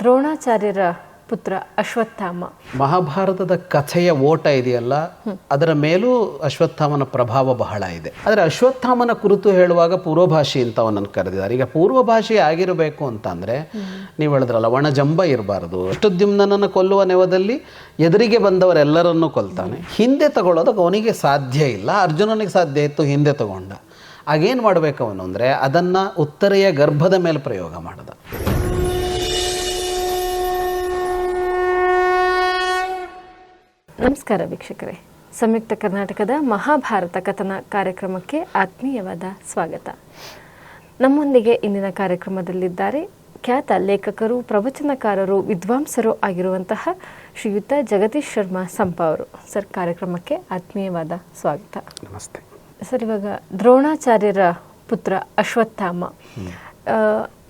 ದ್ರೋಣಾಚಾರ್ಯರ ಪುತ್ರ ಅಶ್ವತ್ಥಾಮ. ಮಹಾಭಾರತದ ಕಥೆಯ ಓಟ ಇದೆಯಲ್ಲ, ಅದರ ಮೇಲೂ ಅಶ್ವತ್ಥಾಮನ ಪ್ರಭಾವ ಬಹಳ ಇದೆ. ಆದರೆ ಅಶ್ವತ್ಥಾಮನ ಕುರಿತು ಹೇಳುವಾಗ ಪೂರ್ವಭಾಷೆ ಅಂತ ಅವನನ್ನು ಕರೆದಿದ್ದಾರೆ. ಈಗ ಪೂರ್ವಭಾಷೆ ಆಗಿರಬೇಕು ಅಂತಂದರೆ, ನೀವು ಹೇಳಿದ್ರಲ್ಲ ಒಣಜಂಬ ಇರಬಾರ್ದು. ಅಷ್ಟುದ್ಯುಮ್ನನ್ನು ಕೊಲ್ಲುವ ನೆವದಲ್ಲಿ ಎದುರಿಗೆ ಬಂದವರೆಲ್ಲರನ್ನೂ ಕೊಲ್ತಾನೆ. ಹಿಂದೆ ತಗೊಳ್ಳೋದಕ್ಕೆ ಅವನಿಗೆ ಸಾಧ್ಯ ಇಲ್ಲ. ಅರ್ಜುನನಿಗೆ ಸಾಧ್ಯ ಇತ್ತು, ಹಿಂದೆ ತಗೊಂಡ. ಆಗೇನು ಮಾಡಬೇಕು ಅವನು ಅಂದರೆ, ಅದನ್ನು ಉತ್ತರೆಯ ಗರ್ಭದ ಮೇಲೆ ಪ್ರಯೋಗ ಮಾಡಿದ. ನಮಸ್ಕಾರ ವೀಕ್ಷಕರೇ. ಸಂಯುಕ್ತ ಕರ್ನಾಟಕದ ಮಹಾಭಾರತ ಕಥನ ಕಾರ್ಯಕ್ರಮಕ್ಕೆ ಆತ್ಮೀಯವಾದ ಸ್ವಾಗತ. ನಮ್ಮೊಂದಿಗೆ ಇಂದಿನ ಕಾರ್ಯಕ್ರಮದಲ್ಲಿದ್ದಾರೆ ಖ್ಯಾತ ಲೇಖಕರು ಪ್ರವಚನಕಾರರು ವಿದ್ವಾಂಸರು ಆಗಿರುವಂತಹ ಶ್ರೀಯುತ ಜಗದೀಶ್ ಶರ್ಮಾ ಸಂಪ ಅವರು. ಸರ್ ಕಾರ್ಯಕ್ರಮಕ್ಕೆ ಆತ್ಮೀಯವಾದ ಸ್ವಾಗತ. ನಮಸ್ತೆ. ಸರ್ ಇವಾಗ ದ್ರೋಣಾಚಾರ್ಯರ ಪುತ್ರ ಅಶ್ವತ್ಥಾಮ.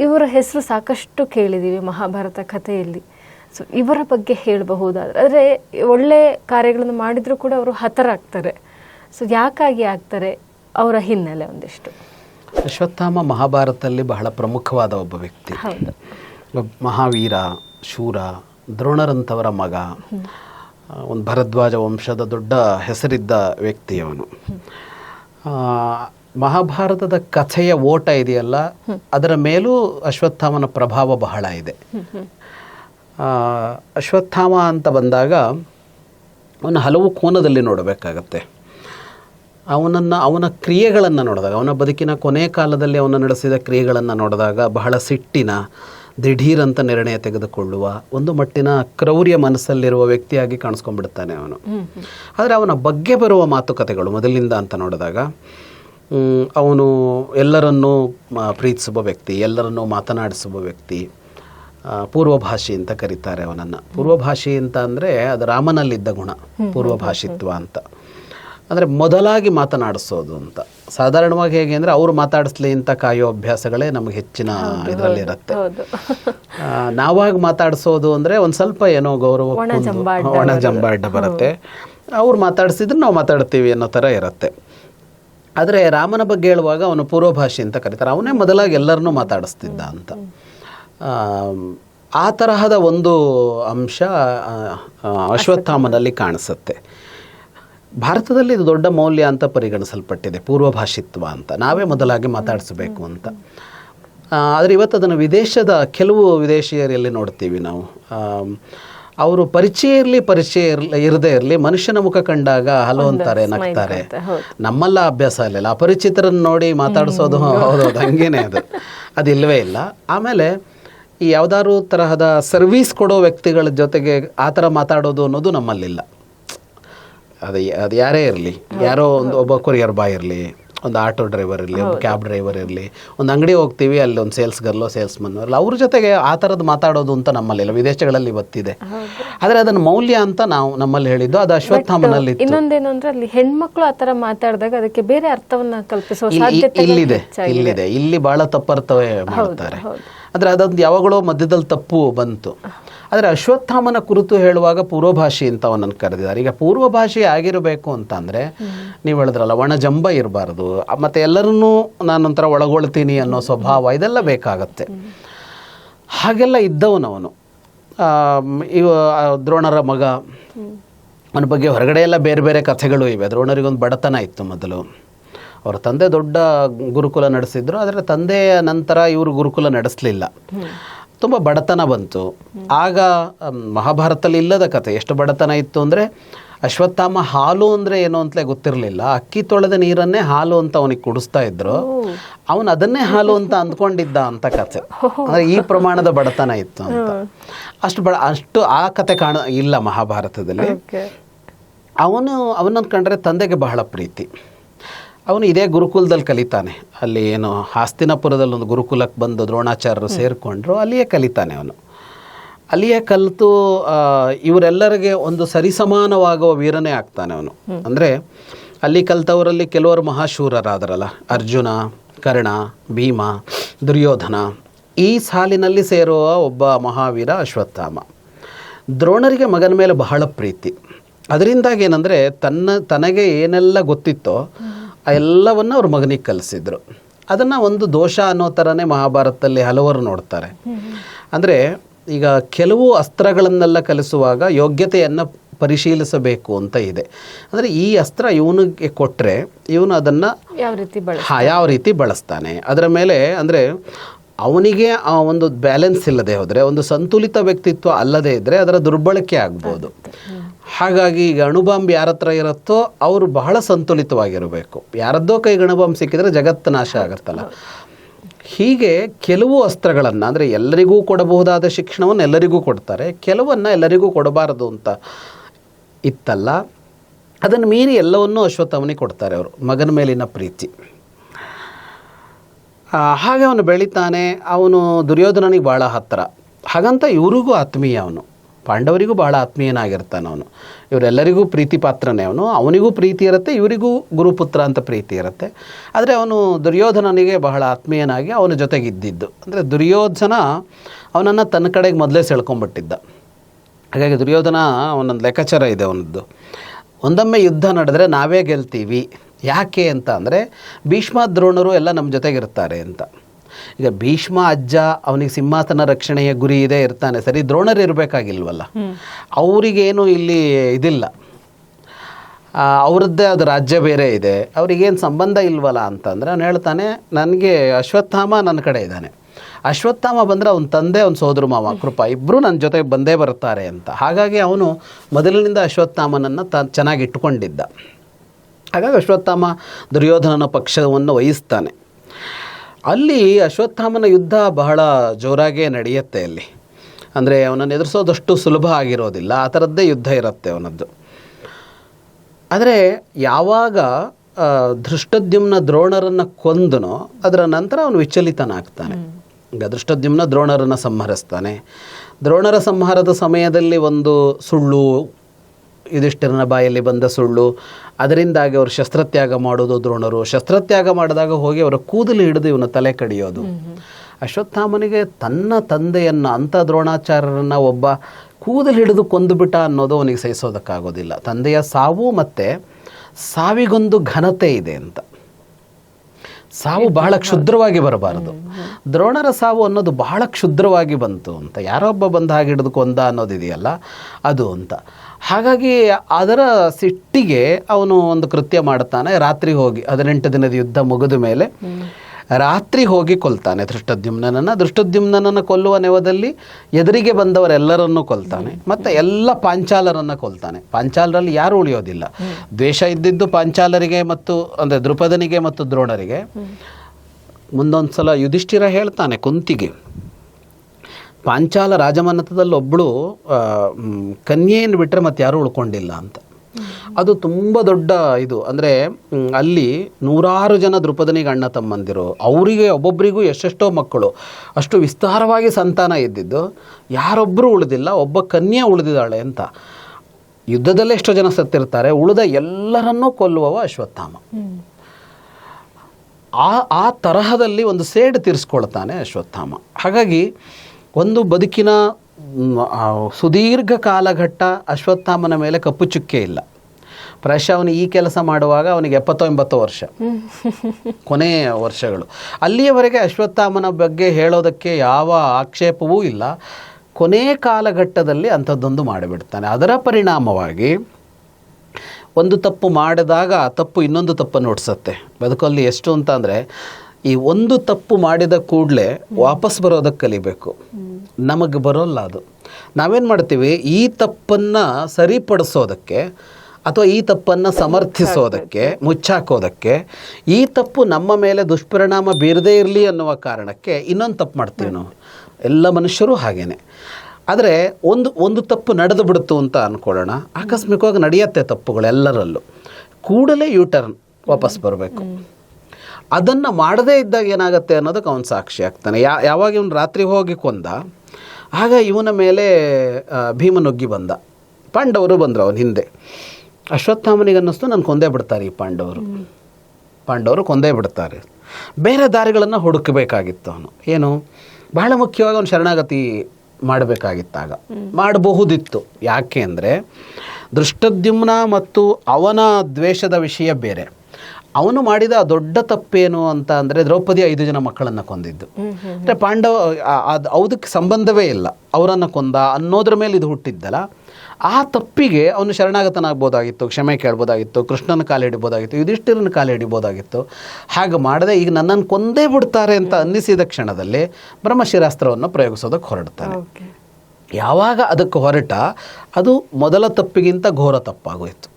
ಇವರ ಹೆಸರು ಸಾಕಷ್ಟು ಕೇಳಿದ್ದೀವಿ ಮಹಾಭಾರತ ಕಥೆಯಲ್ಲಿ. ಸೊ ಇವರ ಬಗ್ಗೆ ಹೇಳಬಹುದಾದ್ರೆ ಆದರೆ ಒಳ್ಳೆ ಕಾರ್ಯಗಳನ್ನು ಮಾಡಿದರೂ ಕೂಡ ಅವರು ಹತರಾಗ್ತಾರೆ. ಸೊ ಯಾಕಾಗಿ ಆಗ್ತಾರೆ? ಅವರ ಹಿನ್ನೆಲೆ ಒಂದಿಷ್ಟು. ಅಶ್ವತ್ಥಾಮ ಮಹಾಭಾರತದಲ್ಲಿ ಬಹಳ ಪ್ರಮುಖವಾದ ಒಬ್ಬ ವ್ಯಕ್ತಿ. ಮಹಾವೀರ ಶೂರ ದ್ರೋಣರಂಥವರ ಮಗ. ಒಂದು ಭರದ್ವಾಜ ವಂಶದ ದೊಡ್ಡ ಹೆಸರಿದ್ದ ವ್ಯಕ್ತಿಯವನು ಮಹಾಭಾರತದ ಕಥೆಯ ಓಟ ಇದೆಯಲ್ಲ ಅದರ ಮೇಲೂ ಅಶ್ವತ್ಥಾಮನ ಪ್ರಭಾವ ಬಹಳ ಇದೆ. ಅಶ್ವತ್ಥಾಮ ಅಂತ ಬಂದಾಗ ಅವನ ಹಲವು ಕೋನದಲ್ಲಿ ನೋಡಬೇಕಾಗತ್ತೆ. ಅವನನ್ನು ಅವನ ಕ್ರಿಯೆಗಳನ್ನು ನೋಡಿದಾಗ ಅವನ ಬದುಕಿನ ಕೊನೆಯ ಕಾಲದಲ್ಲಿ ಅವನು ನಡೆಸಿದ ಕ್ರಿಯೆಗಳನ್ನು ನೋಡಿದಾಗ ಬಹಳ ಸಿಟ್ಟಿನ ದಿಢೀರಂತ ನಿರ್ಣಯ ತೆಗೆದುಕೊಳ್ಳುವ ಒಂದು ಮಟ್ಟಿನ ಕ್ರೌರ್ಯ ಮನಸ್ಸಲ್ಲಿರುವ ವ್ಯಕ್ತಿಯಾಗಿ ಕಾಣಿಸ್ಕೊಂಡ್ಬಿಡ್ತಾನೆ ಅವನು. ಆದರೆ ಅವನ ಬಗ್ಗೆ ಬರುವ ಮಾತುಕತೆಗಳು ಮೊದಲಿಂದ ಅಂತ ನೋಡಿದಾಗ ಅವನು ಎಲ್ಲರನ್ನೂ ಪ್ರೀತಿಸುವ ವ್ಯಕ್ತಿ ಎಲ್ಲರನ್ನೂ ಮಾತನಾಡಿಸುವ ವ್ಯಕ್ತಿ ಪೂರ್ವಭಾಷಿ ಅಂತ ಕರೀತಾರೆ ಅವನನ್ನು. ಪೂರ್ವಭಾಷಿ ಅಂತ ಅಂದರೆ ಅದು ರಾಮನಲ್ಲಿದ್ದ ಗುಣ ಪೂರ್ವಭಾಷಿತ್ವ ಅಂತ. ಅಂದರೆ ಮೊದಲಾಗಿ ಮಾತನಾಡಿಸೋದು ಅಂತ. ಸಾಧಾರಣವಾಗಿ ಹೇಗೆ ಅಂದರೆ ಅವರು ಮಾತಾಡಿಸ್ಲಿ ಅಂತ ಕಾಯೋ ಅಭ್ಯಾಸಗಳೇ ನಮಗೆ ಹೆಚ್ಚಿನ ಇದರಲ್ಲಿರುತ್ತೆ ನಾವಾಗಿ ಮಾತಾಡಿಸೋದು ಅಂದರೆ ಒಂದು ಸ್ವಲ್ಪ ಏನೋ ಗೌರವ ಒಣ ಜಂಬಾಟ ಬರುತ್ತೆ. ಅವ್ರು ಮಾತಾಡಿಸಿದ್ರೆ ನಾವು ಮಾತಾಡ್ತೀವಿ ಅನ್ನೋ ಥರ ಇರುತ್ತೆ. ಆದರೆ ರಾಮನ ಬಗ್ಗೆ ಹೇಳುವಾಗ ಅವನು ಪೂರ್ವಭಾಷೆ ಅಂತ ಕರೀತಾರೆ. ಅವನೇ ಮೊದಲಾಗಿ ಎಲ್ಲರನ್ನೂ ಮಾತಾಡಿಸ್ತಿದ್ದ ಅಂತ. ಆ ತರಹದ ಒಂದು ಅಂಶ ಅಶ್ವತ್ಥಾಮನಲ್ಲಿ ಕಾಣಿಸುತ್ತೆ. ಭಾರತದಲ್ಲಿ ಇದು ದೊಡ್ಡ ಮೌಲ್ಯ ಅಂತ ಪರಿಗಣಿಸಲ್ಪಟ್ಟಿದೆ ಪೂರ್ವಭಾಷಿತ್ವ ಅಂತ. ನಾವೇ ಮೊದಲಾಗಿ ಮಾತಾಡಿಸಬೇಕು ಅಂತ. ಆದರೆ ಇವತ್ತು ಅದನ್ನು ವಿದೇಶದ ಕೆಲವು ವಿದೇಶಿಯರಲ್ಲಿ ನೋಡ್ತೀವಿ ನಾವು. ಅವರು ಪರಿಚಯ ಇರಲಿ ಪರಿಚಯ ಇರಲಿ ಇರದೇ ಇರಲಿ ಮನುಷ್ಯನ ಮುಖ ಕಂಡಾಗ ಹಲೋ ಅಂತಾರೆ ನಗ್ತಾರೆ. ನಮ್ಮೆಲ್ಲ ಅಭ್ಯಾಸ ಇರಲಿಲ್ಲ ಅಪರಿಚಿತರನ್ನು ನೋಡಿ ಮಾತಾಡಿಸೋದು ಹೌದು ಅದು ಹಂಗೇನೆ ಅದು. ಅದಿಲ್ಲವೇ ಇಲ್ಲ. ಆಮೇಲೆ ಈ ಯಾವುದಾದ್ರು ತರಹದ ಸರ್ವೀಸ್ ಕೊಡೋ ವ್ಯಕ್ತಿಗಳ ಜೊತೆಗೆ ಆ ಥರ ಮಾತಾಡೋದು ಅನ್ನೋದು ನಮ್ಮಲ್ಲಿಲ್ಲ. ಅದು ಅದು ಯಾರೇ ಇರಲಿ. ಯಾರೋ ಒಂದು ಒಬ್ಬ ಕೊರಿಯರ್ ಬಾಯ್ ಇರಲಿ. ಒಂದು ಆಟೋ ಡ್ರೈವರ್ ಇರಲಿ ಒಂದು ಕ್ಯಾಬ್ ಡ್ರೈವರ್ ಇರಲಿ ಒಂದು ಅಂಗಡಿ ಹೋಗ್ತೀವಿ ಅಲ್ಲಿ ಒಂದು ಸೇಲ್ಸ್ ಗರ್ಲೋ ಸೇಲ್ಸ್ ಮನ್ ಇರಲಿ ಅವ್ರ ಜೊತೆಗೆ ಆ ಥರದ್ದು ಮಾತಾಡೋದು ಅಂತ ನಮ್ಮಲ್ಲಿಲ್ಲ ವಿದೇಶಗಳಲ್ಲಿ ಬತ್ತಿದೆ ಆದರೆ ಅದನ್ನು ಮೌಲ್ಯ ಅಂತ ನಾವು ನಮ್ಮಲ್ಲಿ ಹೇಳಿದ್ದು. ಅದು ಅಶ್ವತ್ಥಾಮನಲ್ಲಿ ಇನ್ನೊಂದೇನು ಅಂದ್ರೆ ಅಲ್ಲಿ ಹೆಣ್ಮಕ್ಳು ಆ ಥರ ಮಾತಾಡಿದಾಗ ಅದಕ್ಕೆ ಬೇರೆ ಅರ್ಥವನ್ನ ಕಲ್ಪಿಸುವ ಸಾಧ್ಯತೆ ಇಲ್ಲಿದೆ ಇಲ್ಲಿದೆ. ಇಲ್ಲಿ ಬಹಳ ತಪ್ಪರ್ಥವೇ ಮಾಡ್ತಾರೆ. ಆದರೆ ಅದೊಂದು ಯಾವಾಗಲೋ ಮಧ್ಯದಲ್ಲಿ ತಪ್ಪು ಬಂತು. ಆದರೆ ಅಶ್ವತ್ಥಾಮನ ಕುರಿತು ಹೇಳುವಾಗ ಪೂರ್ವಭಾಷಿ ಅಂತ ಅವನನ್ನು ಕರೆದಿದ್ದಾರೆ. ಈಗ ಪೂರ್ವಭಾಷೆ ಆಗಿರಬೇಕು ಅಂತಂದರೆ ನೀವು ಹೇಳಿದ್ರಲ್ಲ ಒಣಜಂಬ ಇರಬಾರ್ದು. ಮತ್ತು ಎಲ್ಲರನ್ನೂ ನಾನೊಂಥರ ಒಳಗೊಳ್ತೀನಿ ಅನ್ನೋ ಸ್ವಭಾವ ಇದೆಲ್ಲ ಬೇಕಾಗತ್ತೆ. ಹಾಗೆಲ್ಲ ಇದ್ದವನವನು. ಇವ ದ್ರೋಣರ ಮಗ. ಅವನ ಬಗ್ಗೆ ಹೊರಗಡೆ ಎಲ್ಲ ಬೇರೆ ಬೇರೆ ಕಥೆಗಳು ಇವೆ. ದ್ರೋಣರಿಗೊಂದು ಬಡತನ ಇತ್ತು ಮೊದಲು. ಅವರ ತಂದೆ ದೊಡ್ಡ ಗುರುಕುಲ ನಡೆಸಿದ್ರು ಆದರೆ ತಂದೆಯ ನಂತರ ಇವರು ಗುರುಕುಲ ನಡೆಸಲಿಲ್ಲ. ತುಂಬ ಬಡತನ ಬಂತು. ಆಗ ಮಹಾಭಾರತದಲ್ಲಿ ಇಲ್ಲದ ಕಥೆ ಎಷ್ಟು ಬಡತನ ಇತ್ತು ಅಂದರೆ ಅಶ್ವತ್ಥಾಮ ಹಾಲು ಅಂದರೆ ಏನು ಅಂತಲೇ ಗೊತ್ತಿರಲಿಲ್ಲ. ಅಕ್ಕಿ ತೊಳೆದ ನೀರನ್ನೇ ಹಾಲು ಅಂತ ಅವನಿಗೆ ಕುಡಿಸ್ತಾ ಇದ್ರು. ಅವನು ಅದನ್ನೇ ಹಾಲು ಅಂತ ಅಂದ್ಕೊಂಡಿದ್ದ ಅಂತ ಕಥೆ ಅಂದರೆ ಈ ಪ್ರಮಾಣದ ಬಡತನ ಇತ್ತು ಅಂತ. ಅಷ್ಟು ಬಡ ಅಷ್ಟು ಆ ಕತೆ ಕಾಣ ಇಲ್ಲ ಮಹಾಭಾರತದಲ್ಲಿ. ಅವನು ಅವನನ್ನು ಕಂಡ್ರೆ ತಂದೆಗೆ ಬಹಳ ಪ್ರೀತಿ. ಅವನು ಇದೇ ಗುರುಕುಲದಲ್ಲಿ ಕಲಿತಾನೆ. ಅಲ್ಲಿ ಏನು ಹಾಸ್ತಿನಪುರದಲ್ಲಿ ಒಂದು ಗುರುಕುಲಕ್ಕೆ ಬಂದು ದ್ರೋಣಾಚಾರ್ಯರು ಸೇರಿಕೊಂಡ್ರು ಅಲ್ಲಿಯೇ ಕಲಿತಾನೆ ಅವನು. ಅಲ್ಲಿಯೇ ಕಲಿತು ಇವರೆಲ್ಲರಿಗೆ ಒಂದು ಸರಿಸಮಾನವಾಗುವ ವೀರನೇ ಆಗ್ತಾನೆ ಅವನು. ಅಂದರೆ ಅಲ್ಲಿ ಕಲಿತವರಲ್ಲಿ ಕೆಲವರು ಮಹಾಶೂರರಾದರಲ್ಲ. ಅರ್ಜುನ ಕರ್ಣ ಭೀಮ ದುರ್ಯೋಧನ. ಈ ಸಾಲಿನಲ್ಲಿ ಸೇರುವ ಒಬ್ಬ ಮಹಾವೀರ ಅಶ್ವತ್ಥಾಮ. ದ್ರೋಣರಿಗೆ ಮಗನ ಮೇಲೆ ಬಹಳ ಪ್ರೀತಿ. ಅದರಿಂದಾಗಿ ಏನಂದರೆ ತನ್ನ ತನಗೆ ಏನೆಲ್ಲ ಗೊತ್ತಿತ್ತೋ ಆ ಎಲ್ಲವನ್ನು ಅವ್ರ ಮಗನಿಗೆ ಕಲಿಸಿದ್ರು. ಅದನ್ನು ಒಂದು ದೋಷ ಅನ್ನೋ ಥರನೇ ಮಹಾಭಾರತದಲ್ಲಿ ಹಲವರು ನೋಡ್ತಾರೆ. ಅಂದರೆ ಈಗ ಕೆಲವು ಅಸ್ತ್ರಗಳನ್ನೆಲ್ಲ ಕಲಿಸುವಾಗ ಯೋಗ್ಯತೆಯನ್ನು ಪರಿಶೀಲಿಸಬೇಕು ಅಂತ ಇದೆ. ಅಂದರೆ ಈ ಅಸ್ತ್ರ ಇವನಿಗೆ ಕೊಟ್ಟರೆ ಇವನು ಅದನ್ನು ಯಾವ ರೀತಿ ಬಳ ಹಾ ಯಾವ ರೀತಿ ಬಳಸ್ತಾನೆ? ಅದರ ಮೇಲೆ ಅಂದರೆ ಅವನಿಗೆ ಆ ಒಂದು ಬ್ಯಾಲೆನ್ಸ್ ಇಲ್ಲದೆ ಹೋದರೆ ಒಂದು ಸಂತುಲಿತ ವ್ಯಕ್ತಿತ್ವ ಅಲ್ಲದೆ ಇದ್ದರೆ ಅದರ ದುರ್ಬಳಕೆ ಆಗ್ಬೋದು. ಹಾಗಾಗಿ ಈಗ ಅಣುಬಾಂಬ್ ಯಾರ ಹತ್ರ ಇರುತ್ತೋ ಅವರು ಬಹಳ ಸಂತುಲಿತವಾಗಿರಬೇಕು. ಯಾರದ್ದೋ ಕೈಗೆ ಅಣುಬಾಂಬ್ ಸಿಕ್ಕಿದ್ರೆ ಜಗತ್ತು ನಾಶ ಆಗುತ್ತಲ್ಲ. ಹೀಗೆ ಕೆಲವು ಅಸ್ತ್ರಗಳನ್ನು, ಅಂದರೆ ಎಲ್ಲರಿಗೂ ಕೊಡಬಹುದಾದ ಶಿಕ್ಷಣವನ್ನು ಎಲ್ಲರಿಗೂ ಕೊಡ್ತಾರೆ. ಕೆಲವನ್ನು ಎಲ್ಲರಿಗೂ ಕೊಡಬಾರದು ಅಂತ ಇತ್ತಲ್ಲ, ಅದನ್ನು ಮೀರಿ ಎಲ್ಲವನ್ನೂ ಅಶ್ವತ್ಥಾಮನಿಗೆ ಕೊಡ್ತಾರೆ ಅವರು, ಮಗನ ಮೇಲಿನ ಪ್ರೀತಿ. ಹಾಗೆ ಅವನು ಬೆಳಿತಾನೆ, ಅವನು ದುರ್ಯೋಧನನಿಗೆ ಭಾಳ ಹತ್ತಿರ ಹಾಗಂತ ಇವ್ರಿಗೂ ಆತ್ಮೀಯ ಅವನು. ಪಾಂಡವರಿಗೂ ಬಹಳ ಆತ್ಮೀಯನಾಗಿರ್ತಾನೆ ಅವನು. ಇವರೆಲ್ಲರಿಗೂ ಪ್ರೀತಿ ಪಾತ್ರನೇ ಅವನು. ಅವನಿಗೂ ಪ್ರೀತಿ ಇರುತ್ತೆ, ಇವರಿಗೂ ಗುರುಪುತ್ರ ಅಂತ ಪ್ರೀತಿ ಇರುತ್ತೆ. ಆದರೆ ಅವನು ದುರ್ಯೋಧನನಿಗೆ ಬಹಳ ಆತ್ಮೀಯನಾಗಿ ಅವನ ಜೊತೆಗಿದ್ದಿದ್ದು. ಅಂದರೆ ದುರ್ಯೋಧನ ಅವನನ್ನು ತನ್ನ ಕಡೆಗೆ ಮೊದಲೇ ಸೆಳ್ಕೊಂಬಿಟ್ಟಿದ್ದ ಹಾಗಾಗಿ ದುರ್ಯೋಧನ ಅವನೊಂದು ಲೆಕ್ಕಾಚಾರ ಇದೆ ಅವನದ್ದು. ಒಂದೊಮ್ಮೆ ಯುದ್ಧ ನಡೆದರೆ ನಾವೇ ಗೆಲ್ತೀವಿ. ಯಾಕೆ ಅಂತ ಅಂದರೆ ಭೀಷ್ಮ ದ್ರೋಣರು ಎಲ್ಲ ನಮ್ಮ ಜೊತೆಗಿರ್ತಾರೆ ಅಂತ. ಈಗ ಭೀಷ್ಮ ಅಜ್ಜ ಅವನಿಗೆ ಸಿಂಹಾಸನ ರಕ್ಷಣೆಯ ಗುರಿ ಇದೆ ಇರ್ತಾನೆ. ಸರಿ ದ್ರೋಣರು ಇರಬೇಕಾಗಿಲ್ವಲ್ಲ? ಅವರಿಗೇನು ಇಲ್ಲಿ ಇದಿಲ್ಲ. ಅವ್ರದ್ದೇ ಅದು ರಾಜ್ಯ ಬೇರೆ ಇದೆ. ಅವ್ರಿಗೇನು ಸಂಬಂಧ ಇಲ್ವಲ್ಲ ಅಂತಂದರೆ ಅವನು ಹೇಳ್ತಾನೆ ನನಗೆ ಅಶ್ವತ್ಥಾಮ ನನ್ನ ಕಡೆ ಇದ್ದಾನೆ. ಅಶ್ವತ್ಥಾಮ ಬಂದರೆ ಅವನ ತಂದೆ ಅವನ ಸೋದರ ಮಾವ ಕೃಪಾ. ಇಬ್ಬರು ನನ್ನ ಜೊತೆಗೆ ಬಂದೇ ಬರ್ತಾರೆ ಅಂತ. ಹಾಗಾಗಿ ಅವನು ಮೊದಲಿನಿಂದ ಅಶ್ವತ್ಥಾಮನನ್ನು ತ ಚೆನ್ನಾಗಿ ಇಟ್ಕೊಂಡಿದ್ದ ಹಾಗಾಗಿ ಅಶ್ವತ್ಥಾಮ ದುರ್ಯೋಧನನ ಪಕ್ಷವನ್ನು ವಹಿಸ್ತಾನೆ. ಅಲ್ಲಿ ಅಶ್ವತ್ಥಾಮನ ಯುದ್ಧ ಬಹಳ ಜೋರಾಗೇ ನಡೆಯುತ್ತೆ ಅಲ್ಲಿ. ಅಂದರೆ ಅವನನ್ನು ಎದುರಿಸೋದಷ್ಟು ಸುಲಭ ಆಗಿರೋದಿಲ್ಲ. ಆ ಥರದ್ದೇ ಯುದ್ಧ ಇರುತ್ತೆ ಅವನದ್ದು. ಆದರೆ ಯಾವಾಗ ದೃಷ್ಟದ್ಯುಮ್ನ ಧೃಷ್ಟದ್ಯುಮ್ನ ದ್ರೋಣರನ್ನು ಕೊಂದನೋ ಅದರ ನಂತರ ಅವನು ವಿಚಲಿತನಾಗ್ತಾನೆ. ಈಗ ಧೃಷ್ಟದ್ಯುಮ್ನ ದ್ರೋಣರನ್ನು ಸಂಹರಿಸ್ತಾನೆ. ದ್ರೋಣರ ಸಂಹಾರದ ಸಮಯದಲ್ಲಿ ಒಂದು ಸುಳ್ಳು ಯುಧಿಷ್ಠಿರನ ಬಾಯಲ್ಲಿ ಬಂದ ಸುಳ್ಳು. ಅದರಿಂದಾಗಿ ಅವರು ಶಸ್ತ್ರತ್ಯಾಗ ಮಾಡೋದು ದ್ರೋಣರು. ಶಸ್ತ್ರತ್ಯಾಗ ಮಾಡಿದಾಗ ಹೋಗಿ ಅವರ ಕೂದಲು ಹಿಡಿದು ಇವನ ತಲೆ ಕಡಿಯೋದು. ಅಶ್ವತ್ಥಾಮನಿಗೆ ತನ್ನ ತಂದೆಯನ್ನು, ಅಂಥ ದ್ರೋಣಾಚಾರ್ಯರನ್ನು ಒಬ್ಬ ಕೂದಲು ಹಿಡಿದು ಕೊಂದುಬಿಟ್ಟ ಅನ್ನೋದು ಅವನಿಗೆ ಸಹಿಸೋದಕ್ಕಾಗೋದಿಲ್ಲ. ತಂದೆಯ ಸಾವು ಮತ್ತು ಸಾವಿಗೊಂದು ಘನತೆ ಇದೆ ಅಂತ. ಸಾವು ಬಹಳ ಕ್ಷುದ್ರವಾಗಿ ಬರಬಾರದು. ದ್ರೋಣರ ಸಾವು ಅನ್ನೋದು ಬಹಳ ಕ್ಷುದ್ರವಾಗಿ ಬಂತು ಅಂತ. ಯಾರೊಬ್ಬ ಬಂದ ಹಾಗೆ ಹಿಡಿದು ಕೊಂದ ಅನ್ನೋದಿದೆಯಲ್ಲ, ಅದು ಅಂತ. ಹಾಗಾಗಿ ಅದರ ಸಿಟ್ಟಿಗೆ ಅವನು ಒಂದು ಕೃತ್ಯ ಮಾಡ್ತಾನೆ ರಾತ್ರಿ ಹೋಗಿ, ಹದಿನೆಂಟು ದಿನದ ಯುದ್ಧ ಮುಗಿದ ಮೇಲೆ ರಾತ್ರಿ ಹೋಗಿ ಕೊಲ್ತಾನೆ ದೃಷ್ಟದ್ಯುಮ್ನನನ್ನು ದೃಷ್ಟದ್ಯುಮ್ನನನ್ನು ಕೊಲ್ಲುವ ನೆವದಲ್ಲಿ ಎದುರಿಗೆ ಬಂದವರೆಲ್ಲರನ್ನೂ ಕೊಲ್ತಾನೆ. ಮತ್ತು ಎಲ್ಲ ಪಾಂಚಾಲರನ್ನು ಕೊಲ್ತಾನೆ. ಪಾಂಚಾಲರಲ್ಲಿ ಯಾರು ಉಳಿಯೋದಿಲ್ಲ. ದ್ವೇಷ ಇದ್ದಿದ್ದು ಪಾಂಚಾಲರಿಗೆ ಮತ್ತು, ಅಂದರೆ ದೃಪದನಿಗೆ ಮತ್ತು ದ್ರೋಣರಿಗೆ. ಮುಂದೊಂದು ಸಲ ಯುಧಿಷ್ಠಿರ ಹೇಳ್ತಾನೆ ಕುಂತಿಗೆ ಪಾಂಚಾಲ ರಾಜಮನ್ನತದಲ್ಲಿ ಒಬ್ಬಳು ಕನ್ಯೆಯನ್ನು ಬಿಟ್ಟರೆ ಮತ್ತೆ ಯಾರೂ ಉಳ್ಕೊಂಡಿಲ್ಲ ಅಂತ. ಅದು ತುಂಬ ದೊಡ್ಡ ಇದು. ಅಂದರೆ ಅಲ್ಲಿ ನೂರಾರು ಜನ ದೃಪದನಿಗೆ ಅಣ್ಣ ತಮ್ಮಂದಿರು. ಅವರಿಗೆ ಒಬ್ಬೊಬ್ಬರಿಗೂ ಎಷ್ಟೆಷ್ಟೋ ಮಕ್ಕಳು. ಅಷ್ಟು ವಿಸ್ತಾರವಾಗಿ ಸಂತಾನ ಇದ್ದಿದ್ದು. ಯಾರೊಬ್ಬರು ಉಳಿದಿಲ್ಲ, ಒಬ್ಬ ಕನ್ಯೆ ಉಳಿದಿದ್ದಾಳೆ ಅಂತ. ಯುದ್ಧದಲ್ಲೇ ಎಷ್ಟೋ ಜನ ಸತ್ತಿರ್ತಾರೆ. ಉಳಿದ ಎಲ್ಲರನ್ನೂ ಕೊಲ್ಲುವವ ಅಶ್ವತ್ಥಾಮ. ಆ ಆ ತರಹದಲ್ಲಿ ಒಂದು ಸೇಡು ತೀರಿಸ್ಕೊಳ್ತಾನೆ ಅಶ್ವತ್ಥಾಮ. ಹಾಗಾಗಿ ಒಂದು ಬದುಕಿನ ಸುದೀರ್ಘ ಕಾಲಘಟ್ಟ ಅಶ್ವತ್ಥಾಮನ ಮೇಲೆ ಕಪ್ಪು ಚುಕ್ಕೆ ಇಲ್ಲ. ಪ್ರಾಯಶಃ ಅವನು ಈ ಕೆಲಸ ಮಾಡುವಾಗ ಅವನಿಗೆ ಎಪ್ಪತ್ತೋ ಎಂಬತ್ತೋ ವರ್ಷ ಕೊನೆಯ ವರ್ಷಗಳು. ಅಲ್ಲಿಯವರೆಗೆ ಅಶ್ವತ್ಥಾಮನ ಬಗ್ಗೆ ಹೇಳೋದಕ್ಕೆ ಯಾವ ಆಕ್ಷೇಪವೂ ಇಲ್ಲ. ಕೊನೆ ಕಾಲಘಟ್ಟದಲ್ಲಿ ಅಂಥದ್ದೊಂದು ಮಾಡಿಬಿಡ್ತಾನೆ. ಅದರ ಪರಿಣಾಮವಾಗಿ ಒಂದು ತಪ್ಪು ಮಾಡಿದಾಗ ಆ ತಪ್ಪು ಇನ್ನೊಂದು ತಪ್ಪನ್ನು ಹುಡ್ಸತ್ತೆ ಬದುಕಲ್ಲಿ ಎಷ್ಟು ಅಂತ ಅಂದರೆ ಈ ಒಂದು ತಪ್ಪು ಮಾಡಿದ ಕೂಡಲೇ ವಾಪಸ್ ಬರೋದಕ್ಕೆ ಕಲಿಬೇಕು. ನಮಗೆ ಬರೋಲ್ಲ ಅದು. ನಾವೇನು ಮಾಡ್ತೀವಿ? ಈ ತಪ್ಪನ್ನು ಸರಿಪಡಿಸೋದಕ್ಕೆ ಅಥವಾ ಈ ತಪ್ಪನ್ನು ಸಮರ್ಥಿಸೋದಕ್ಕೆ ಮುಚ್ಚಾಕೋದಕ್ಕೆ ಈ ತಪ್ಪು ನಮ್ಮ ಮೇಲೆ ದುಷ್ಪರಿಣಾಮ ಬೀರದೇ ಇರಲಿ ಅನ್ನುವ ಕಾರಣಕ್ಕೆ ಇನ್ನೊಂದು ತಪ್ಪು ಮಾಡ್ತೀವಿ ನಾವು. ಎಲ್ಲ ಮನುಷ್ಯರು ಹಾಗೇನೆ. ಆದರೆ ಒಂದು ಒಂದು ತಪ್ಪು ನಡೆದು ಬಿಡ್ತು ಅಂತ ಅಂದ್ಕೊಳ್ಳೋಣ ಆಕಸ್ಮಿಕವಾಗಿ ನಡೆಯುತ್ತೆ ತಪ್ಪುಗಳು ಎಲ್ಲರಲ್ಲೂ ಕೂಡಲೇ ಯೂ ಟರ್ನ್ ವಾಪಸ್ ಬರಬೇಕು. ಅದನ್ನು ಮಾಡದೇ ಇದ್ದಾಗ ಏನಾಗುತ್ತೆ ಅನ್ನೋದಕ್ಕೆ ಅವನು ಸಾಕ್ಷಿ ಆಗ್ತಾನೆ. ಯಾ, ಯಾವಾಗ ಇವನು ರಾತ್ರಿ ಹೋಗಿ ಕೊಂದ, ಆಗ ಇವನ ಮೇಲೆ ಭೀಮ ನುಗ್ಗಿ ಬಂದ. ಪಾಂಡವರು ಬಂದರು ಅವನ ಹಿಂದೆ. ಅಶ್ವತ್ಥಾಮನಿಗೆ ಅನ್ನಿಸ್ತು ನಾನು ಕೊಂದೇ ಬಿಡ್ತಾರೆ ಈ ಪಾಂಡವರು. ಪಾಂಡವರು ಕೊಂದೇ ಬಿಡ್ತಾರೆ. ಬೇರೆ ದಾರಿಗಳನ್ನು ಹುಡುಕಬೇಕಾಗಿತ್ತು ಅವನು. ಏನು? ಬಹಳ ಮುಖ್ಯವಾಗಿ ಅವನು ಶರಣಾಗತಿ ಮಾಡಬೇಕಾಗಿತ್ತಾಗ. ಮಾಡಬಹುದಿತ್ತು. ಯಾಕೆ ಅಂದರೆ ದೃಷ್ಟದ್ಯುಮ್ನ ಮತ್ತು ಅವನ ದ್ವೇಷದ ವಿಷಯ ಬೇರೆ. ಅವನು ಮಾಡಿದ ದೊಡ್ಡ ತಪ್ಪೇನು ಅಂತ ಅಂದರೆ ದ್ರೌಪದಿ ಐದು ಜನ ಮಕ್ಕಳನ್ನು ಕೊಂದಿದ್ದು. ಅಂದರೆ ಪಾಂಡವ ಅದು ಅದಕ್ಕೆ ಸಂಬಂಧವೇ ಇಲ್ಲ. ಅವರನ್ನು ಕೊಂದ ಅನ್ನೋದ್ರ ಮೇಲೆ ಇದು ಹುಟ್ಟಿದ್ದಲ್ಲ. ಆ ತಪ್ಪಿಗೆ ಅವನು ಶರಣಾಗತನಾಗ್ಬೋದಾಗಿತ್ತು ಕ್ಷಮೆ ಕೇಳ್ಬೋದಾಗಿತ್ತು ಕೃಷ್ಣನ ಕಾಲು ಹಿಡಿಬೋದಾಗಿತ್ತು ಯುಧಿಷ್ಠಿರನ ಕಾಲು ಹಿಡಿಬೋದಾಗಿತ್ತು. ಹಾಗೆ ಮಾಡದೆ ಈಗ ನನ್ನನ್ನು ಕೊಂದೇ ಬಿಡ್ತಾರೆ ಅಂತ ಅನ್ನಿಸಿದ ಕ್ಷಣದಲ್ಲಿ ಬ್ರಹ್ಮಶಿರಾಸ್ತ್ರವನ್ನು ಪ್ರಯೋಗಿಸೋದಕ್ಕೆ ಹೊರಡ್ತಾನೆ. ಯಾವಾಗ ಅದಕ್ಕೆ ಹೊರಟ ಅದು ಮೊದಲ ತಪ್ಪಿಗಿಂತ ಘೋರ ತಪ್ಪಾಗೋಯ್ತು.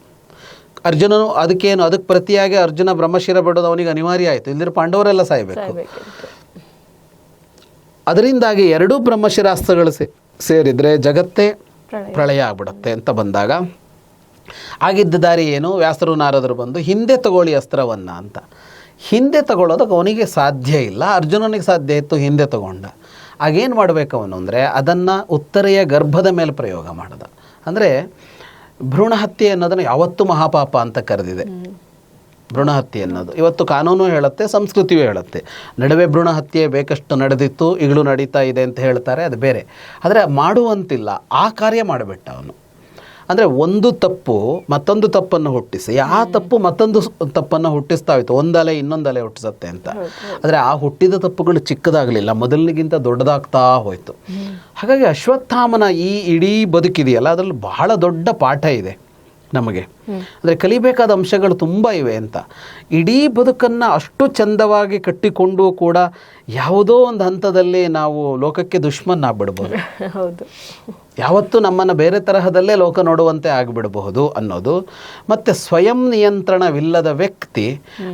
ಅರ್ಜುನನು ಅದಕ್ಕೇನು ಅದಕ್ಕೆ ಪ್ರತಿಯಾಗಿ ಅರ್ಜುನ ಬ್ರಹ್ಮಶಿರ ಬಿಡೋದು ಅವನಿಗೆ ಅನಿವಾರ್ಯ ಆಯಿತು. ಇಲ್ದಿರ ಪಾಂಡವರೆಲ್ಲ ಸಾಯಬೇಕು. ಅದರಿಂದಾಗಿ ಎರಡೂ ಬ್ರಹ್ಮಶಿರಾಸ್ತ್ರಗಳು ಸೇ ಸೇರಿದರೆ ಜಗತ್ತೇ ಪ್ರಳಯ. ಪ್ರಳಯ ಆಗ್ಬಿಡುತ್ತೆ ಅಂತ ಬಂದಾಗ ಆಗಿದ್ದ ದಾರಿ ಏನು? ವ್ಯಾಸರು ನಾರದರು ಬಂದು ಹಿಂದೆ ತಗೊಳ್ಳಿ ಅಸ್ತ್ರವನ್ನು ಅಂತ. ಹಿಂದೆ ತಗೊಳ್ಳೋದಕ್ಕೆ ಅವನಿಗೆ ಸಾಧ್ಯ ಇಲ್ಲ. ಅರ್ಜುನನಿಗೆ ಸಾಧ್ಯ ಇತ್ತು ಹಿಂದೆ ತಗೊಂಡ. ಆಗೇನು ಮಾಡಬೇಕು ಅವನು ಅಂದರೆ ಅದನ್ನು ಉತ್ತರೆಯ ಗರ್ಭದ ಮೇಲೆ ಪ್ರಯೋಗ ಮಾಡದ. ಅಂದರೆ ಭ್ರೂಣ ಹತ್ಯೆ ಅನ್ನೋದನ್ನು ಯಾವತ್ತು ಮಹಾಪಾಪ ಅಂತ ಕರೆದಿದೆ. ಭ್ರೂಣ ಹತ್ಯೆ ಅನ್ನೋದು. ಇವತ್ತು ಕಾನೂನು ಹೇಳುತ್ತೆ, ಸಂಸ್ಕೃತಿಯೂ ಹೇಳುತ್ತೆ. ನಡುವೆ ಭ್ರೂಣ ಹತ್ಯೆ ಬೇಕಷ್ಟು ನಡೆದಿತ್ತು ಈಗಲೂ ನಡೀತಾ ಇದೆ ಅಂತ ಹೇಳ್ತಾರೆ, ಅದು ಬೇರೆ. ಆದರೆ ಮಾಡುವಂತಿಲ್ಲ, ಆ ಕಾರ್ಯ ಮಾಡಿಬಿಟ್ಟ ಅವನು ಅಂದರೆ ಒಂದು ತಪ್ಪು ಮತ್ತೊಂದು ತಪ್ಪನ್ನು ಹುಟ್ಟಿಸಿ. ಆ ತಪ್ಪು ಮತ್ತೊಂದು ತಪ್ಪನ್ನು ಹುಟ್ಟಿಸ್ತಾ ಹೋಯ್ತು ಒಂದಲೆ ಇನ್ನೊಂದಲೆ ಹುಟ್ಟಿಸುತ್ತೆ ಅಂತ. ಆದರೆ ಆ ಹುಟ್ಟಿದ ತಪ್ಪುಗಳು ಚಿಕ್ಕದಾಗಲಿಲ್ಲ. ಮೊದಲಿಗಿಂತ ದೊಡ್ಡದಾಗ್ತಾ ಹೋಯಿತು. ಹಾಗಾಗಿ ಅಶ್ವತ್ಥಾಮನ ಈ ಇಡೀ ಬದುಕಿದೆಯಲ್ಲ ಅದರಲ್ಲಿ ಬಹಳ ದೊಡ್ಡ ಪಾಠ ಇದೆ. ನಮಗೆ. ಅಂದರೆ ಕಲಿಬೇಕಾದ ಅಂಶಗಳು ತುಂಬ ಇವೆ ಅಂತ. ಇಡೀ ಬದುಕನ್ನು ಅಷ್ಟು ಚಂದವಾಗಿ ಕಟ್ಟಿಕೊಂಡು ಕೂಡ ಯಾವುದೋ ಒಂದು ಹಂತದಲ್ಲಿ ನಾವು ಲೋಕಕ್ಕೆ ದುಶ್ಮನ್ ಆಗ್ಬಿಡ್ಬೋದು ಹೌದು. ಯಾವತ್ತೂ ನಮ್ಮನ್ನು ಬೇರೆ ತರಹದಲ್ಲೇ ಲೋಕ ನೋಡುವಂತೆ ಆಗಿಬಿಡಬಹುದು ಅನ್ನೋದು. ಮತ್ತು ಸ್ವಯಂ ನಿಯಂತ್ರಣವಿಲ್ಲದ ವ್ಯಕ್ತಿ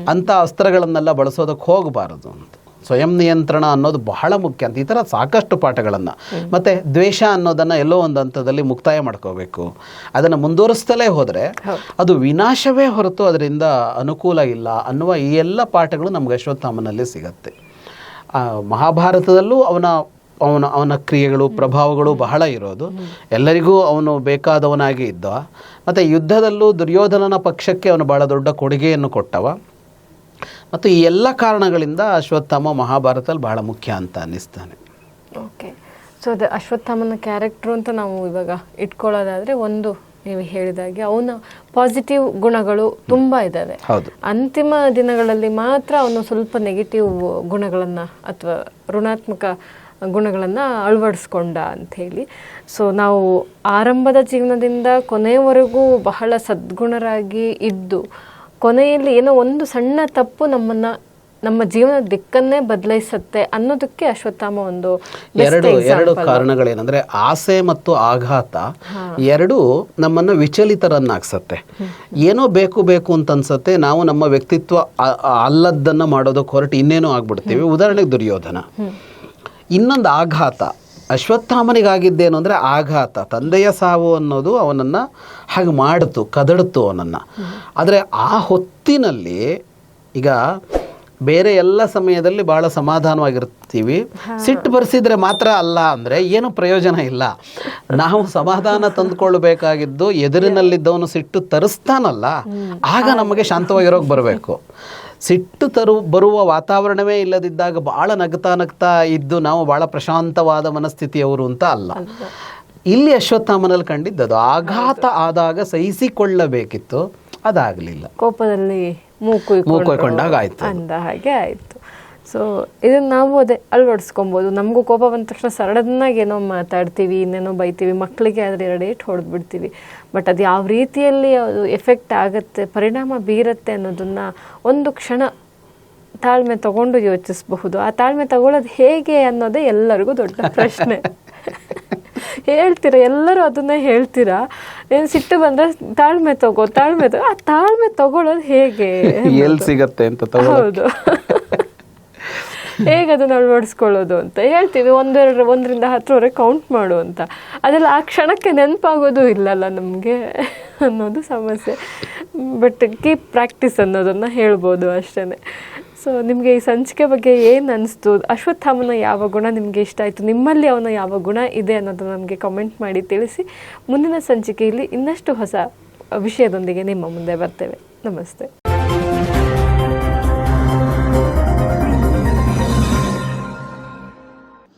ಅಂಥ ಅಸ್ತ್ರಗಳನ್ನೆಲ್ಲ ಬಳಸೋದಕ್ಕೆ ಹೋಗಬಾರದು ಅಂತ. ಸ್ವಯಂ ನಿಯಂತ್ರಣ ಅನ್ನೋದು ಬಹಳ ಮುಖ್ಯ ಅಂತ ಈ ಥರ ಸಾಕಷ್ಟು ಪಾಠಗಳನ್ನು. ಮತ್ತು ದ್ವೇಷ ಅನ್ನೋದನ್ನು ಎಲ್ಲೋ ಒಂದು ಹಂತದಲ್ಲಿ ಮುಕ್ತಾಯ ಮಾಡ್ಕೋಬೇಕು. ಅದನ್ನು ಮುಂದುವರಿಸ್ತಲೇ ಹೋದರೆ ಅದು ವಿನಾಶವೇ ಹೊರತು ಅದರಿಂದ ಅನುಕೂಲ ಇಲ್ಲ ಅನ್ನುವ ಈ ಎಲ್ಲ ಪಾಠಗಳು ನಮ್ಗೆ ಅಶ್ವತ್ಥಾಮನಲ್ಲಿ ಸಿಗತ್ತೆ. ಮಹಾಭಾರತದಲ್ಲೂ ಅವನ ಅವನ ಅವನ ಕ್ರಿಯೆಗಳು ಪ್ರಭಾವಗಳು ಬಹಳ ಇರೋದು. ಎಲ್ಲರಿಗೂ ಅವನು ಬೇಕಾದವನಾಗಿ ಇದ್ದ. ಮತ್ತು ಯುದ್ಧದಲ್ಲೂ ದುರ್ಯೋಧನನ ಪಕ್ಷಕ್ಕೆ ಅವನು ಬಹಳ ದೊಡ್ಡ ಕೊಡುಗೆಯನ್ನು ಕೊಟ್ಟವ. ಮತ್ತು ಈ ಎಲ್ಲ ಕಾರಣಗಳಿಂದ ಅಶ್ವತ್ಥಾಮ ಮಹಾಭಾರತದಲ್ಲಿ ಬಹಳ ಮುಖ್ಯ ಅಂತ ಅನ್ನಿಸ್ತಾನೆ. ಓಕೆ. ಸೊ ಅದು ಅಶ್ವತ್ಥಾಮನ ಕ್ಯಾರೆಕ್ಟ್ರು ಅಂತ ನಾವು ಇವಾಗ ಇಟ್ಕೊಳ್ಳೋದಾದರೆ ಒಂದು ನೀವು ಹೇಳಿದಾಗೆ ಅವನ ಪಾಸಿಟಿವ್ ಗುಣಗಳು ತುಂಬ ಇದ್ದಾವೆ. ಹೌದು. ಅಂತಿಮ ದಿನಗಳಲ್ಲಿ ಮಾತ್ರ ಅವನು ಸ್ವಲ್ಪ ನೆಗೆಟಿವ್ ಗುಣಗಳನ್ನು ಅಥವಾ ಋಣಾತ್ಮಕ ಗುಣಗಳನ್ನು ಅಳವಡಿಸ್ಕೊಂಡ ಅಂಥೇಳಿ ಸೊ ನಾವು ಆರಂಭದ ಜೀವನದಿಂದ ಕೊನೆಯವರೆಗೂ ಬಹಳ ಸದ್ಗುಣರಾಗಿ ಇದ್ದು ಕೊನೆಯಲ್ಲಿ ಏನೋ ಒಂದು ಸಣ್ಣ ತಪ್ಪು ನಮ್ಮನ್ನ ನಮ್ಮ ಜೀವನದ ದಿಕ್ಕನ್ನೇ ಬದಲಾಯಿಸುತ್ತೆ ಅನ್ನೋದಕ್ಕೆ ಅಶ್ವತ್ಥಾಮ ಒಂದು ಎರಡು ಎರಡು ಕಾರಣಗಳೇನಂದ್ರೆ ಆಸೆ ಮತ್ತು ಆಘಾತ ಎರಡು ನಮ್ಮನ್ನ ವಿಚಲಿತರನ್ನಾಗ್ಸತ್ತೆ. ಏನೋ ಬೇಕು ಬೇಕು ಅಂತ ಅನ್ಸತ್ತೆ ನಾವು ನಮ್ಮ ವ್ಯಕ್ತಿತ್ವ ಅಲ್ಲದ್ದನ್ನ ಮಾಡೋದಕ್ಕೆ ಹೊರಟು ಇನ್ನೇನೋ ಆಗ್ಬಿಡ್ತೀವಿ. ಉದಾಹರಣೆಗೆ ದುರ್ಯೋಧನ. ಇನ್ನೊಂದು ಆಘಾತ. ಅಶ್ವತ್ಥಾಮನಿಗಾಗಿದ್ದೇನು ಅಂದರೆ ಆಘಾತ. ತಂದೆಯ ಸಾವು ಅನ್ನೋದು ಅವನನ್ನು ಹಾಗೆ ಮಾಡಿತು ಕದಡ್ತು ಅವನನ್ನು. ಆದರೆ ಆ ಹೊತ್ತಿನಲ್ಲಿ ಈಗ ಬೇರೆ ಎಲ್ಲ ಸಮಯದಲ್ಲಿ ಭಾಳ ಸಮಾಧಾನವಾಗಿರ್ತೀವಿ. ಸಿಟ್ಟು ಬರೆಸಿದ್ರೆ ಮಾತ್ರ ಅಲ್ಲ ಅಂದರೆ ಏನು ಪ್ರಯೋಜನ ಇಲ್ಲ. ನಾವು ಸಮಾಧಾನ ತಂದುಕೊಳ್ಬೇಕಾಗಿದ್ದು ಎದುರಿನಲ್ಲಿದ್ದವನು ಸಿಟ್ಟು ತರಿಸ್ತಾನಲ್ಲ ಆಗ ನಮಗೆ ಶಾಂತವಾಗಿರೋಕೆ ಬರಬೇಕು. ಸಿಟ್ಟು ತರು ಬರುವ ವಾತಾವರಣವೇ ಇಲ್ಲದಿದ್ದಾಗ ಭಾಳ ನಗ್ತಾ ನಗ್ತಾ ಇದ್ದು ನಾವು ಭಾಳ ಪ್ರಶಾಂತವಾದ ಮನಸ್ಥಿತಿಯವರು ಅಂತ ಅಲ್ಲ. ಇಲ್ಲಿ ಅಶ್ವತ್ಥಾಮನಲ್ಲಿ ಕಂಡಿದ್ದದು ಆಘಾತ ಆದಾಗ ಸಹಿಸಿಕೊಳ್ಳಬೇಕಿತ್ತು ಅದಾಗಲಿಲ್ಲ. ಕೋಪದಲ್ಲಿ ಮೂಕು ಮೂಕು ಕೊಯ್ಕೊಂಡಾಗ ಅಂದ. ಹಾಗೆ ಆಯಿತು. ಸೊ ಇದನ್ನು ನಾವು ಅದೇ ಅಳವಡಿಸ್ಕೊಬೋದು. ನಮಗೂ ಕೋಪ ಬಂದ ತಕ್ಷಣ ಸಡನ್ನಾಗಿ ಏನೋ ಮಾತಾಡ್ತೀವಿ ಇನ್ನೇನೋ ಬೈತೀವಿ ಮಕ್ಕಳಿಗೆ ಆದರೆ ಎರಡು ಏಟ್ ಹೊಡೆದ್ಬಿಡ್ತೀವಿ. ಬಟ್ ಅದು ಯಾವ ರೀತಿಯಲ್ಲಿ ಅದು ಎಫೆಕ್ಟ್ ಆಗುತ್ತೆ ಪರಿಣಾಮ ಬೀರುತ್ತೆ ಅನ್ನೋದನ್ನ ಒಂದು ಕ್ಷಣ ತಾಳ್ಮೆ ತಗೊಂಡು ಯೋಚಿಸಬಹುದು. ಆ ತಾಳ್ಮೆ ತಗೊಳ್ಳೋದು ಹೇಗೆ ಅನ್ನೋದೇ ಎಲ್ಲರಿಗೂ ದೊಡ್ಡ ಪ್ರಶ್ನೆ. ಹೇಳ್ತೀರಾ? ಎಲ್ಲರೂ ಅದನ್ನೇ ಹೇಳ್ತೀರಾ? ಏನ್ ಸಿಟ್ಟು ಬಂದ್ರೆ ತಾಳ್ಮೆ ತಗೋ ತಾಳ್ಮೆ ತಗೋ. ಆ ತಾಳ್ಮೆ ತಗೊಳ್ಳೋದು ಹೇಗೆ ಎಲ್ಲಿ ಸಿಗತ್ತೆ ಅಂತ ಹೌದು. ಹೇಗೆ ಅದನ್ನು ಅಳವಡಿಸ್ಕೊಳ್ಳೋದು ಅಂತ. ಹೇಳ್ತೀವಿ, ಒಂದೆರಡು, ಒಂದರಿಂದ ಹತ್ತರವರೆಗೆ ಕೌಂಟ್ ಮಾಡು ಅಂತ. ಅದೆಲ್ಲ ಆ ಕ್ಷಣಕ್ಕೆ ನೆನಪಾಗೋದು ಇಲ್ಲಲ್ಲ ನಮಗೆ ಅನ್ನೋದು ಸಮಸ್ಯೆ. ಬಟ್ ಕೀಪ್ ಪ್ರಾಕ್ಟೀಸ್ ಅನ್ನೋದನ್ನು ಹೇಳ್ಬೋದು ಅಷ್ಟೇ ಸೊ ನಿಮಗೆ ಈ ಸಂಚಿಕೆ ಬಗ್ಗೆ ಏನು ಅನಿಸ್ತು? ಅಶ್ವತ್ಥಾಮನ ಯಾವ ಗುಣ ನಿಮಗೆ ಇಷ್ಟ ಆಯಿತು? ನಿಮ್ಮಲ್ಲಿ ಅವನ ಯಾವ ಗುಣ ಇದೆ ಅನ್ನೋದನ್ನು ನಮಗೆ ಕಮೆಂಟ್ ಮಾಡಿ ತಿಳಿಸಿ. ಮುಂದಿನ ಸಂಚಿಕೆಯಲ್ಲಿ ಇನ್ನಷ್ಟು ಹೊಸ ವಿಷಯದೊಂದಿಗೆ ನಿಮ್ಮ ಮುಂದೆ ಬರ್ತೇವೆ. ನಮಸ್ತೆ.